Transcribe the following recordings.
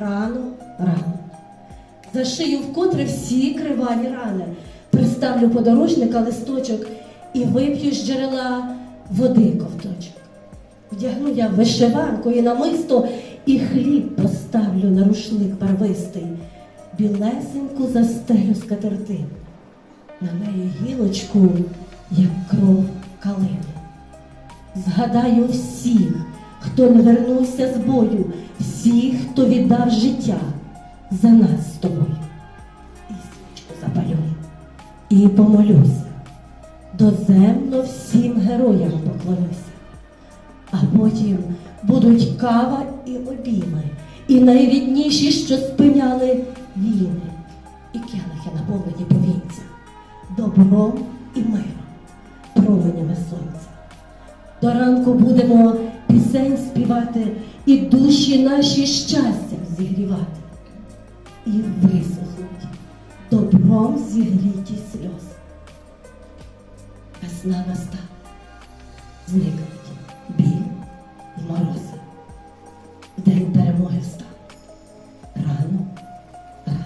рано, рано. Зашию вкотре всі криваві рани, приставлю подорожника листочок і вип'ю з джерела води ковточок. Вдягну я вишиванку і намисто, і хліб поставлю на рушник барвистий, білесеньку застелю скатертину, на неї гілочку, як кров калини. Згадаю всіх, хто не вернувся з бою, всіх, хто віддав життя за нас з тобою. І свічку запалю, і помолюся, доземно всім героям поклонюся. А потім будуть кава і обійми, і найрідніші, що спиняли війни, і келихи наповнені повінця, добром і миром, променями сонця. До ранку будемо пісень співати і душі наші щастям зігрівати. І висохнуть добром зігріті сльози. Весна настане, зникнуть біль і морози. День перемоги встане. Рано, рано.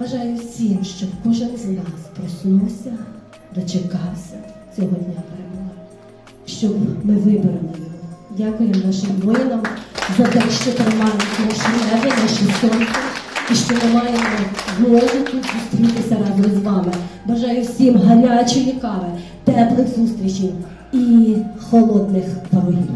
Бажаю всім, щоб кожен з нас проснувся, дочекався цього дня щоб ми його. Дякую нашим воїнам за те, що тримають наше небо, наше сонце, і що ми маємо тут зустрітися разом з вами. Бажаю всім гарячої кави, теплих зустрічей і холодних ворогів.